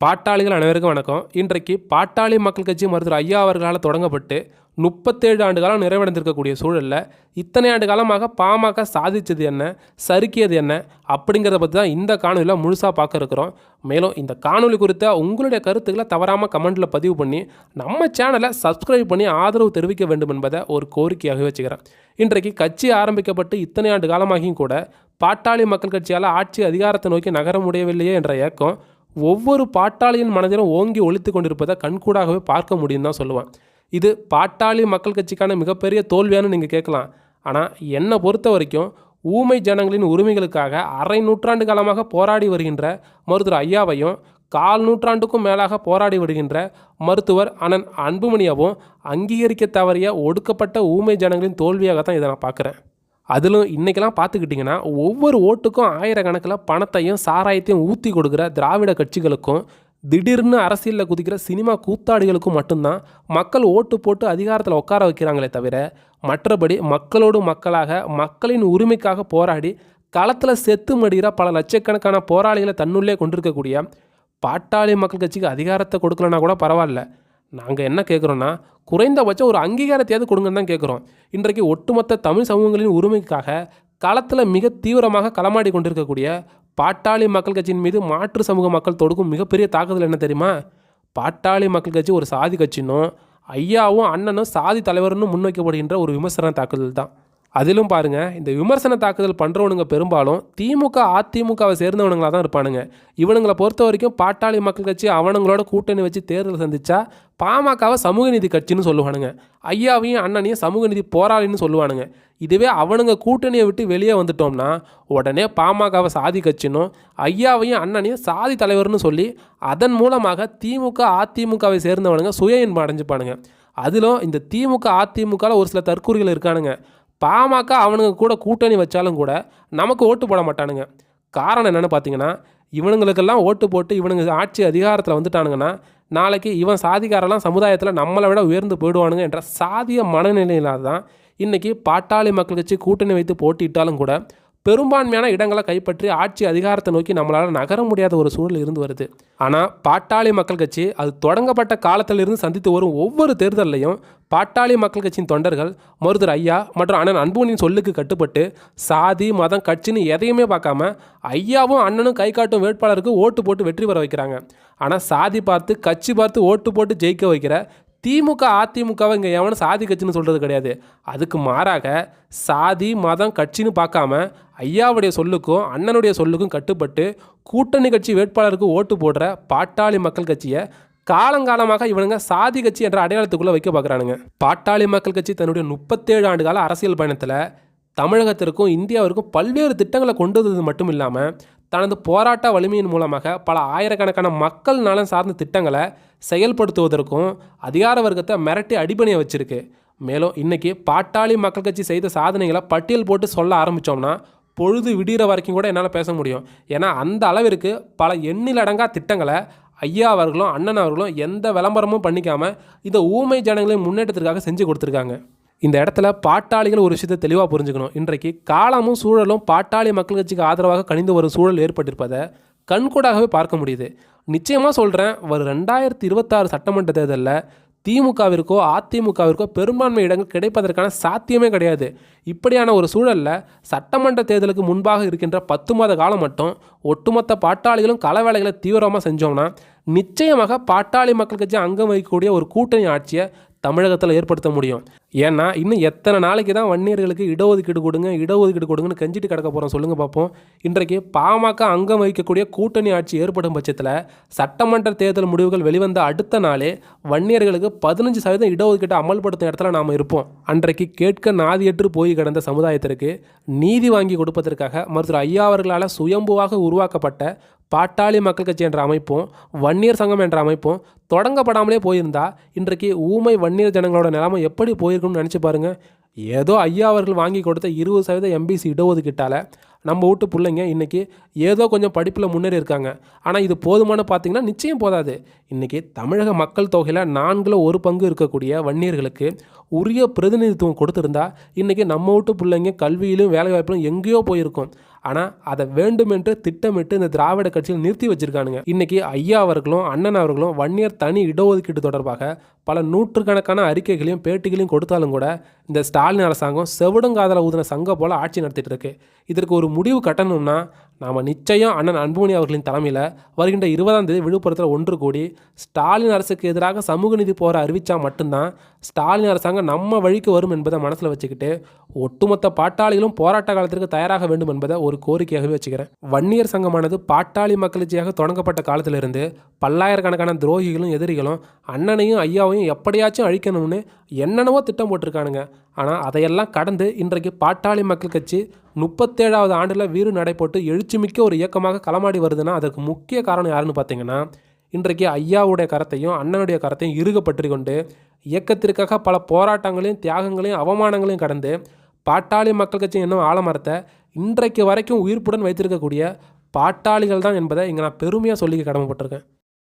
பாட்டாளிகள் அனைவருக்கும் வணக்கம். இன்றைக்கு பாட்டாளி மக்கள் கட்சி மருத்துவர் ஐயா அவர்களால் தொடங்கப்பட்டு முப்பத்தேழு ஆண்டு காலம் நிறைவடைந்திருக்கக்கூடிய சூழலில் இத்தனை ஆண்டு காலமாக பாமக சாதித்தது என்ன சறுக்கியது என்ன அப்படிங்கிறத பற்றி தான் இந்த காணொலியில் முழுசாக பார்க்க இருக்கிறோம். மேலும் இந்த காணொலி குறித்த உங்களுடைய கருத்துக்களை தவறாமல் கமெண்ட்டில் பதிவு பண்ணி நம்ம சேனலை சப்ஸ்கிரைப் பண்ணி ஆதரவு தெரிவிக்க வேண்டும் என்பதை ஒரு கோரிக்கையாக வச்சுக்கிறேன். இன்றைக்கு கட்சி ஆரம்பிக்கப்பட்டு இத்தனை ஆண்டு காலமாகியும் கூட பாட்டாளி மக்கள் கட்சியால் ஆட்சி அதிகாரத்தை நோக்கி நகர முடியவில்லையே என்ற ஏக்கம் ஒவ்வொரு பாட்டாளியின் மனதிலும் ஓங்கி ஒழித்து கொண்டிருப்பதை கண்கூடாகவே பார்க்க முடியும் தான் சொல்லுவேன். இது பாட்டாளி மக்கள் கட்சிக்கான மிகப்பெரிய தோல்வியானு நீங்கள் கேட்கலாம். ஆனால் என்னை பொறுத்த வரைக்கும் ஊமை ஜனங்களின் உரிமைகளுக்காக அரை நூற்றாண்டு காலமாக போராடி வருகின்ற மருத்துவர் ஐயாவையும் கால் நூற்றாண்டுக்கும் மேலாக போராடி வருகின்ற மருத்துவர் அனன் அன்புமணியாவும் அங்கீகரிக்க தவறிய ஒடுக்கப்பட்ட ஊமை ஜனங்களின் தோல்வியாக தான் இதை நான் பார்க்குறேன். அதிலும் இன்றைக்கெல்லாம் பார்த்துக்கிட்டிங்கன்னா ஒவ்வொரு ஓட்டுக்கும் ஆயிரக்கணக்கில் பணத்தையும் சாராயத்தையும் ஊற்றி கொடுக்குற திராவிட கட்சிகளுக்கும் திடீர்னு அரசியலில் குதிக்கிற சினிமா கூத்தாடிகளுக்கும் மட்டும்தான் மக்கள் ஓட்டு போட்டு அதிகாரத்தில் உட்கார வைக்கிறாங்களே தவிர மற்றபடி மக்களோடு மக்களாக மக்களின் உரிமைக்காக போராடி களத்தில் செத்து மடிகிற பல லட்சக்கணக்கான போராளிகளை தன்னுள்ளே கொண்டிருக்கக்கூடிய பாட்டாளி மக்கள் கட்சிக்கு அதிகாரத்தை கொடுக்கலனா கூட பரவாயில்ல. நாங்கள் என்ன கேட்குறோன்னா குறைந்தபட்சம் ஒரு அங்கீகாரத்தையாவது கொடுங்கன்னு தான் கேட்குறோம் இன்றைக்கு ஒட்டுமொத்த தமிழ் சமூகங்களின் உரிமைக்காக களத்தில் மிக தீவிரமாக களமாடி கொண்டிருக்கக்கூடிய பாட்டாளி மக்கள் கட்சியின் மீது மாற்று சமூக மக்கள் தொடுக்கும் மிகப்பெரிய தாக்குதல் என்ன தெரியுமா? பாட்டாளி மக்கள் கட்சி ஒரு சாதி கட்சினும் ஐயாவும் அண்ணனும் சாதி தலைவர்னு முன்வைக்கப்படுகின்ற ஒரு விமர்சன தாக்குதல் தான். அதிலும் பாருங்க இந்த விமர்சன தாக்குதல் பண்ணுறவனுங்க பெரும்பாலும் திமுக அதிமுகவை சேர்ந்தவனுங்களாக தான் இருப்பானுங்க. இவனுங்களை பொறுத்த வரைக்கும் பாட்டாளி மக்கள் கட்சி அவனுங்களோட கூட்டணி வச்சு தேர்தல் சந்தித்தா பாமகவை சமூக நீதி கட்சின்னு சொல்லுவானுங்க. ஐயாவையும் அண்ணனையும் சமூக நீதி போராளின்னு சொல்லுவானுங்க. இதுவே அவனுங்க கூட்டணியை விட்டு வெளியே வந்துட்டோம்னா உடனே பாமகவை சாதி கட்சினும் ஐயாவையும் அண்ணனையும் சாதி தலைவர்னு சொல்லி அதன் மூலமாக திமுக அதிமுகவை சேர்ந்தவனுங்க சுய இன்பம் அடைஞ்சுப்பானுங்க. அதிலும் இந்த திமுக அதிமுகவில் ஒரு சில தற்கூறிகள் இருக்கானுங்க. பாமக அவனுங்க கூட கூட்டணி வச்சாலும் கூட நமக்கு ஓட்டு போட மாட்டானுங்க. காரணம் என்னென்னு பார்த்தீங்கன்னா இவனுங்களுக்கெல்லாம் ஓட்டு போட்டு இவனுங்க ஆட்சி அதிகாரத்தில் வந்துட்டானுங்கன்னா நாளைக்கு இவன் சாதிக்காரெல்லாம் சமுதாயத்தில் நம்மளை விட உயர்ந்து போயிடுவானுங்க என்ற சாதிய மனநிலையில தான் இன்றைக்கி பாட்டாளி மக்கள் கட்சி கூட்டணி வைத்து போட்டியிட்டாலும் கூட பெரும்பான்மையான இடங்களை கைப்பற்றி ஆட்சி அதிகாரத்தை நோக்கி நம்மளால் நகர முடியாத ஒரு சூழல் இருந்து வருது. ஆனால் பாட்டாளி மக்கள் கட்சி அது தொடங்கப்பட்ட காலத்திலிருந்து சந்தித்து வரும் ஒவ்வொரு தேர்தலையும் பாட்டாளி மக்கள் கட்சியின் தொண்டர்கள் மருதர் ஐயா மற்றும் அண்ணன் அன்புனின் சொல்லுக்கு கட்டுப்பட்டு சாதி மதம் கட்சின்னு எதையுமே பார்க்காம ஐயாவும் அண்ணனும் கை காட்டும் வேட்பாளருக்கு ஓட்டு போட்டு வெற்றி பெற வைக்கிறாங்க. ஆனால் சாதி பார்த்து கட்சி பார்த்து ஓட்டு போட்டு ஜெயிக்க வைக்கிற திமுக அதிமுகவை இங்கே எவனும் சாதி கட்சின்னு சொல்கிறது கிடையாது. அதுக்கு மாறாக சாதி மதம் கட்சின்னு பார்க்காம ஐயாவுடைய சொல்லுக்கும் அண்ணனுடைய சொல்லுக்கும் கட்டுப்பட்டு கூட்டணி கட்சி வேட்பாளருக்கு ஓட்டு போடுற பாட்டாளி மக்கள் கட்சியை காலங்காலமாக இவனுங்க சாதி கட்சி என்ற அடையாளத்துக்குள்ளே வைக்க பார்க்குறானுங்க. பாட்டாளி மக்கள் கட்சி தன்னுடைய முப்பத்தேழு ஆண்டு கால அரசியல் பயணத்தில் தமிழகத்திற்கும் இந்தியாவிற்கும் பல்வேறு திட்டங்களை கொண்டு வந்தது மட்டும் இல்லாமல் தனது போராட்ட வலிமையின் மூலமாக பல ஆயிரக்கணக்கான மக்கள் நலன் சார்ந்த திட்டங்களை செயல்படுத்துவதற்கும் அதிகார வர்க்கத்தை மிரட்டி அடிபணிய வச்சிருக்கு. மேலும் இன்னைக்கு பாட்டாளி மக்கள் கட்சி செய்த சாதனைகளை பட்டியல் போட்டு சொல்ல ஆரம்பித்தோம்னா பொழுது விடிகிற வரைக்கும் கூட என்னால் பேச முடியும். ஏன்னா அந்த அளவிற்கு பல எண்ணிலடங்கா திட்டங்களை ஐயா அவர்களும் அண்ணன் அவர்களும் எந்த விளம்பரமும் பண்ணிக்காமல் இந்த ஊமை ஜனங்களின் முன்னேற்றத்திற்காக செஞ்சு கொடுத்துருக்காங்க. இந்த இடத்துல பாட்டாளிகள் ஒரு விஷயத்தை தெளிவாக புரிஞ்சுக்கணும். இன்றைக்கு காலமும் சூழலும் பாட்டாளி மக்கள் கட்சிக்கு ஆதரவாக கணிந்து வரும் சூழல் ஏற்பட்டிருப்பதை கண்கூடாகவே பார்க்க முடியுது. நிச்சயமாக சொல்கிறேன் ஒரு ரெண்டாயிரத்தி இருபத்தாறு சட்டமன்ற தேர்தலில் திமுகவிற்கோ அதிமுகவிற்கோ பெரும்பான்மை இடங்கள் கிடைப்பதற்கான சாத்தியமே கிடையாது. இப்படியான ஒரு சூழலில் சட்டமன்ற தேர்தலுக்கு முன்பாக இருக்கின்ற பத்து மாத காலம் மட்டும் ஒட்டுமொத்த பாட்டாளிகளும் கள வேலைகளை தீவிரமாக செஞ்சோம்னா நிச்சயமாக பாட்டாளி மக்கள் கட்சி அங்கம் வகிக்கக்கூடிய ஒரு கூட்டணி ஆட்சியை தமிழகத்தில் ஏற்படுத்த முடியும். ஏன்னா இன்னும் எத்தனை நாளைக்கு தான் வன்னியர்களுக்கு இடஒதுக்கீடு கொடுங்க இடஒதுக்கீடு கொடுங்கன்னு கஞ்சிட்டு கிடக்க போகிறோம் சொல்லுங்கள் பார்ப்போம் இன்றைக்கு பாமக அங்கம் வகிக்கக்கூடிய கூட்டணி ஆட்சி ஏற்படும் பட்சத்தில் சட்டமன்ற தேர்தல் முடிவுகள் வெளிவந்த அடுத்த நாளே வன்னியர்களுக்கு பதினஞ்சு சதவீதம் இடஒதுக்கீட்டை அமல்படுத்தும் இடத்துல நாம் இருப்போம். அன்றைக்கு கேட்க நாதியற்று போய் கிடந்த சமுதாயத்திற்கு நீதி வாங்கி கொடுப்பதற்காக மருத்துவர் ஐயா அவர்களால் சுயம்புவாக உருவாக்கப்பட்ட பாட்டாளி மக்கள் கட்சி என்ற அமைப்பும் வன்னியர் சங்கம் என்ற அமைப்பும் தொடங்கப்படாமலே போயிருந்தா இன்றைக்கு ஊமை வன்னியர் ஜனங்களோட நிலைமை எப்படி போயிருக்கும்னு நினச்சி பாருங்கள் ஏதோ ஐயா அவர்கள் வாங்கி கொடுத்த இருபது சதவீத எம்பிசி இடஒதுக்கீட்டால் நம்ம வீட்டு பிள்ளைங்க இன்றைக்கி ஏதோ கொஞ்சம் படிப்பில் முன்னேறி இருக்காங்க. ஆனால் இது போதுமான பார்த்தீங்கன்னா நிச்சயம் போதாது. இன்றைக்கி தமிழக மக்கள் தொகையில் நான்கில் ஒரு பங்கு இருக்கக்கூடிய வன்னியர்களுக்கு உரிய பிரதிநிதித்துவம் கொடுத்துருந்தா இன்றைக்கி நம்ம வீட்டு பிள்ளைங்க கல்வியிலும் வேலைவாய்ப்பிலும் எங்கேயோ போயிருக்கும். ஆனால் அதை வேண்டுமென்று திட்டமிட்டு இந்த திராவிட கட்சியில் நிறுத்தி வச்சிருக்கானுங்க. இன்னைக்கு ஐயா அவர்களும் அண்ணன் அவர்களும் வன்னியர் தனி இடஒதுக்கீடு தொடர்பாக பல நூற்றுக்கணக்கான அறிக்கைகளையும் பேட்டிகளையும் கொடுத்தாலும் கூட இந்த ஸ்டாலின் அரசாங்கம் செவிடுங்காதல ஊதின சங்கம் போல ஆட்சி நடத்திட்டு இருக்கு. இதற்கு ஒரு முடிவு கட்டணும்னா நாம் நிச்சயம் அண்ணன் அன்புமணி அவர்களின் தலைமையில் வருகின்ற இருபதாம் தேதி விழுப்புரத்தில் ஒன்று கூடி ஸ்டாலின் அரசுக்கு எதிராக சமூக நீதி போற அறிவித்தா மட்டும்தான் ஸ்டாலின் அரசாங்கம் நம்ம வழிக்கு வரும் என்பதை மனசில் வச்சுக்கிட்டு ஒட்டுமொத்த பாட்டாளிகளும் போராட்ட காலத்திற்கு தயாராக வேண்டும் என்பதை ஒரு கோரிக்கையாகவே வச்சுக்கிறேன். வன்னியர் சங்கமானது பாட்டாளி மக்களுச்சியாக தொடங்கப்பட்ட காலத்திலிருந்து பல்லாயிரக்கணக்கான துரோகிகளும் எதிரிகளும் அண்ணனையும் ஐயாவையும் எப்படியாச்சும் அழிக்கணும்னு என்னென்னவோ திட்டம் போட்டிருக்கானுங்க. ஆனால் அதையெல்லாம் கடந்து இன்றைக்கு பாட்டாளி மக்கள் கட்சி முப்பத்தேழாவது ஆண்டில் வீறு நடைபோட்டு எழுச்சிமிக்க ஒரு இயக்கமாக களமாடி வருதுன்னா அதற்கு முக்கிய காரணம் யாருன்னு பார்த்தீங்கன்னா இன்றைக்கு ஐயாவுடைய கரத்தையும் அண்ணனுடைய கரத்தையும் இறுகப்பற்றி கொண்டு இயக்கத்திற்காக பல போராட்டங்களையும் தியாகங்களையும் அவமானங்களையும் கடந்து பாட்டாளி மக்கள் கட்சி என்னும் ஆலமரத்தை இன்றைக்கு வரைக்கும் உயிர்ப்புடன் வைத்திருக்கக்கூடிய பாட்டாளிகள் தான் என்பதை இங்கே நான் பெருமையாக சொல்லிக்க கடமைப்பட்டிருக்கேன்.